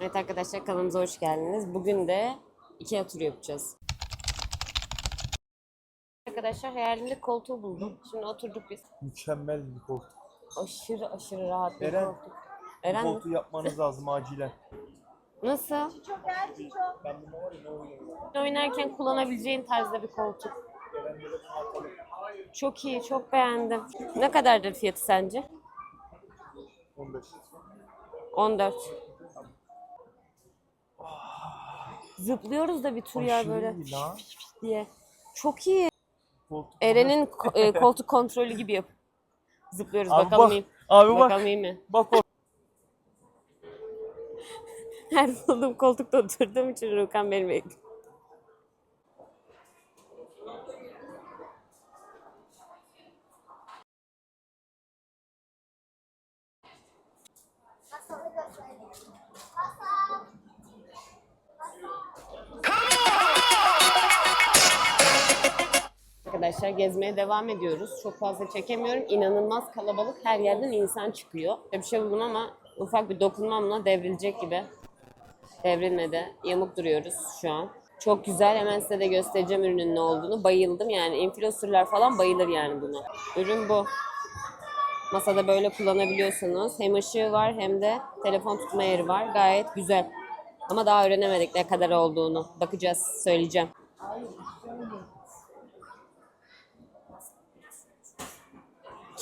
Evet arkadaşlar kanalımıza hoş geldiniz. Bugün de Ikea turu yapacağız. Arkadaşlar hayalimde koltuğu buldum. Şimdi oturduk biz. Mükemmel bir koltuk. Aşırı aşırı rahat bir Eren, koltuk. Bu Eren mi? koltuğu yapmanız lazım acilen. Nasıl? Ben bunu var ya ne oynuyorum. Oynarken kullanabileceğin tarzda bir koltuk. Çok iyi, çok beğendim. Ne kadardır fiyatı sence? 15. 14. Zıplıyoruz da bir tur ya Aşırı böyle iyi lan. diye. Çok iyi. Koltuk. Eren'in ko- e, koltuk kontrolü gibi yap. Zıplıyoruz Abi bakalım bak, iyi. Abi bak. Bakalım iyi mi? Bak o. Her bulduğum koltukta oturduğum için Rukan benim bekliyor. Arkadaşlar gezmeye devam ediyoruz. Çok fazla çekemiyorum. İnanılmaz kalabalık. Her yerden insan çıkıyor. Bir şey buldum ama ufak bir dokunmamla devrilecek gibi. Devrilmedi. Yamuk duruyoruz şu an. Çok güzel. Hemen size de göstereceğim ürünün ne olduğunu. Bayıldım yani. Influencerlar falan bayılır yani buna. Ürün bu. Masada böyle kullanabiliyorsunuz. Hem ışığı var hem de telefon tutma yeri var. Gayet güzel. Ama daha öğrenemedik ne kadar olduğunu. Bakacağız, söyleyeceğim.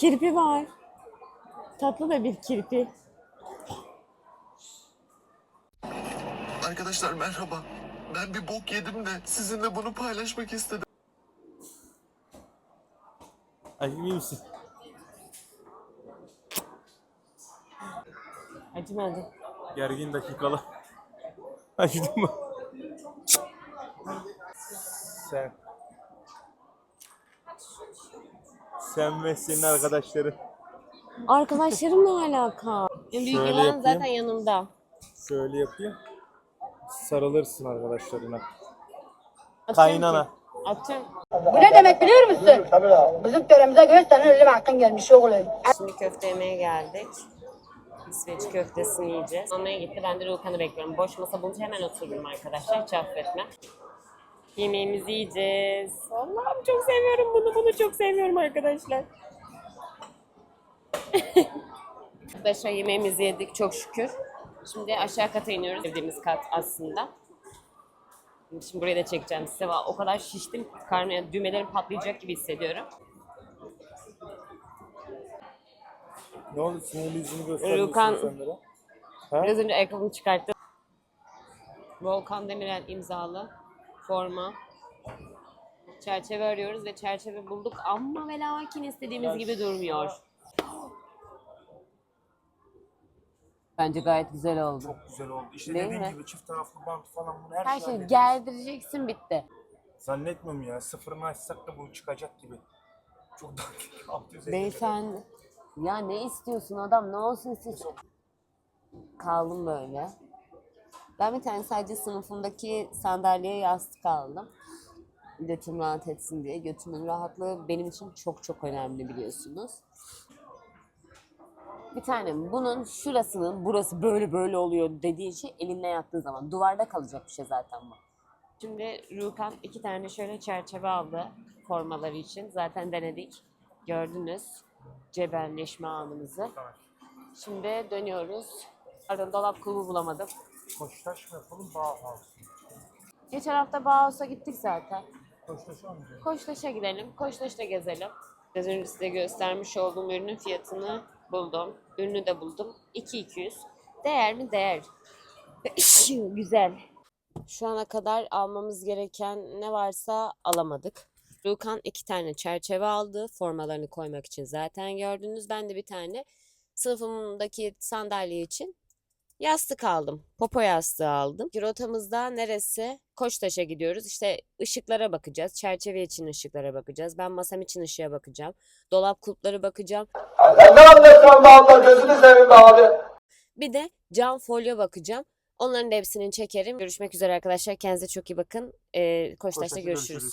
Kirpi var. Tatlı da bir kirpi. Arkadaşlar merhaba. Ben bir bok yedim de sizinle bunu paylaşmak istedim. Ay iyi misin? Acımadı. Gergin dakikalı. Acıdı mı? Sen. Sen ve senin arkadaşların. Arkadaşlarımla alaka. En büyük Şöyle yılan yapayım. zaten yanımda. Şöyle yapayım. Sarılırsın arkadaşlarına. Atacağım Kaynana. ki. Bu ne demek biliyor musun? Bizim töremize göre senin ölüm hakkın gelmiş oğlum. Şimdi köfte yemeye geldik. İsveç köftesini yiyeceğiz. Almaya gitti. Ben de Rukan'ı bekliyorum. Boş masa bulunca hemen otururum arkadaşlar. Hiç affetme. Yemeğimizi yiyeceğiz. Allah'ım çok seviyorum bunu. Bunu çok seviyorum arkadaşlar. Arkadaşlar yemeğimizi yedik çok şükür. Şimdi aşağı kata iniyoruz. Sevdiğimiz kat aslında. Şimdi burayı da çekeceğim size. O kadar şiştim. Karnım, düğmelerim patlayacak gibi hissediyorum. Ne oldu? Sinirli yüzünü göstermiyorsun Rukan-? Biraz önce ayakkabımı çıkarttım. Volkan Demirel imzalı forma. Çerçeve arıyoruz ve çerçeve bulduk ama ve lakin istediğimiz gibi durmuyor. Bence gayet güzel oldu. Çok güzel oldu. İşte Değil dediğin mi? gibi çift taraflı bant falan bunu her, Her şey şeyi hallederiz. gerdireceksin bitti. Zannetmiyorum ya. Sıfırını açsak da bu çıkacak gibi. Çok daha 650 lira. Beyefendi. Ya ne istiyorsun adam ne olsun istiyorsun? Kaldım böyle. Ben bir tane sadece sınıfımdaki sandalyeye yastık aldım. Götüm rahat etsin diye. Götümün rahatlığı benim için çok çok önemli biliyorsunuz. Bir tane bunun şurasının burası böyle böyle oluyor dediğin şey elinle yattığı zaman. Duvarda kalacak bir şey zaten bu. Şimdi Rukan iki tane şöyle çerçeve aldı formaları için. Zaten denedik. Gördünüz cebelleşme anımızı. Şimdi dönüyoruz. Pardon dolap kulübü bulamadım. Koçtaş mı yapalım? Bağ Geçen hafta Bağos'a gittik zaten. Koçtaş olmayacak. Koçtaş'a gidelim. Koçtaş'ta gezelim. Biraz önce size göstermiş olduğum ürünün fiyatını buldum. Ürünü de buldum. 2200. Değer mi? Değer. Güzel. Şu ana kadar almamız gereken ne varsa alamadık. Rukan iki tane çerçeve aldı. Formalarını koymak için zaten gördünüz. Ben de bir tane sınıfımdaki sandalye için yastık aldım. Popo yastığı aldım. Rotamızda neresi? Koçtaş'a gidiyoruz. İşte ışıklara bakacağız. Çerçeve için ışıklara bakacağız. Ben masam için ışığa bakacağım. Dolap kulpları bakacağım. Ne anlatıyorsun be abla gözünü seveyim be abi. Bir de cam folyo bakacağım. Onların da hepsini çekerim. Görüşmek üzere arkadaşlar. Kendinize çok iyi bakın. Ee, Koçtaş'ta Koçtaş'ta görüşürüz. görüşürüz.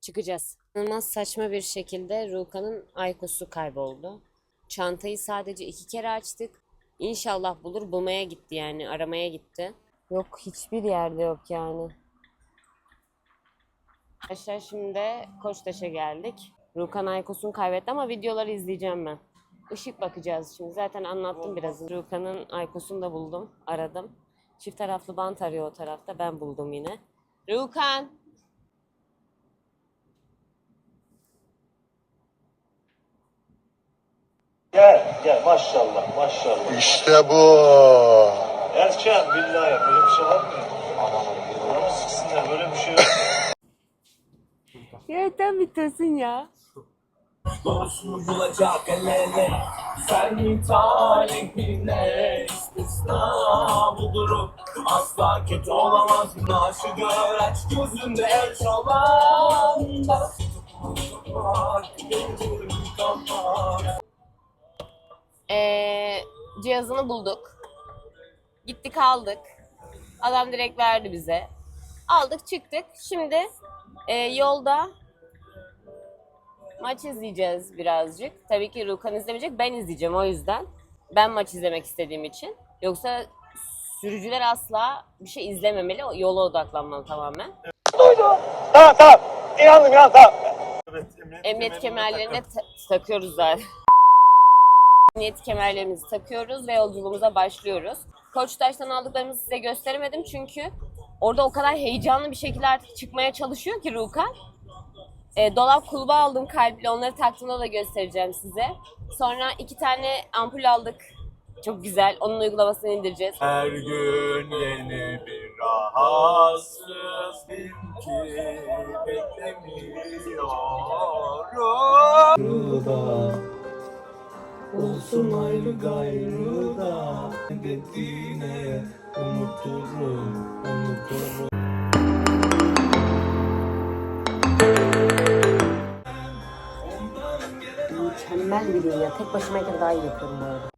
Çıkacağız. İnanılmaz saçma bir şekilde Rukan'ın aykosu kayboldu. Çantayı sadece iki kere açtık. İnşallah bulur. Bulmaya gitti yani. Aramaya gitti. Yok hiçbir yerde yok yani. Arkadaşlar şimdi Koçtaş'a geldik. Rukan Aykos'un kaybetti ama videoları izleyeceğim ben. Işık bakacağız şimdi. Zaten anlattım biraz. Rukan'ın Aykos'unu da buldum. Aradım. Çift taraflı bant arıyor o tarafta. Ben buldum yine. Rukan! Gel gel maşallah maşallah. İşte bu. Erken billahi böyle bir şey var mı? Anamı siksinler böyle bir şey yok. Ya tam bitirsin ya. Doğrusunu bulacak el ele Senin talihine istisna bu durum Asla kötü olamaz Günaşı gör aç gözünde el çoban Ee, cihazını bulduk. Gittik aldık. Adam direkt verdi bize. Aldık çıktık. Şimdi e, yolda maç izleyeceğiz birazcık. Tabii ki Rukan izlemeyecek. Ben izleyeceğim o yüzden. Ben maç izlemek istediğim için. Yoksa sürücüler asla bir şey izlememeli. Yola odaklanmalı tamamen. Tamam tamam. İnandım ya tamam. Evet, emniyet, Emniyet ta- takıyoruz zaten. Emniyet kemerlerimizi takıyoruz ve yolculuğumuza başlıyoruz. Koçtaş'tan aldıklarımızı size gösteremedim çünkü orada o kadar heyecanlı bir şekilde artık çıkmaya çalışıyor ki Rukan. E, dolap kulba aldım kalple onları taktığımda da göstereceğim size. Sonra iki tane ampul aldık. Çok güzel. Onun uygulamasını indireceğiz. Her gün yeni bir rahatsız ki beklemiyorum Olsun ayrı gayrı da dediğine unuturum, unuturum. Mükemmel bir ya. Tek başımayken daha iyi yapıyorum bu arada.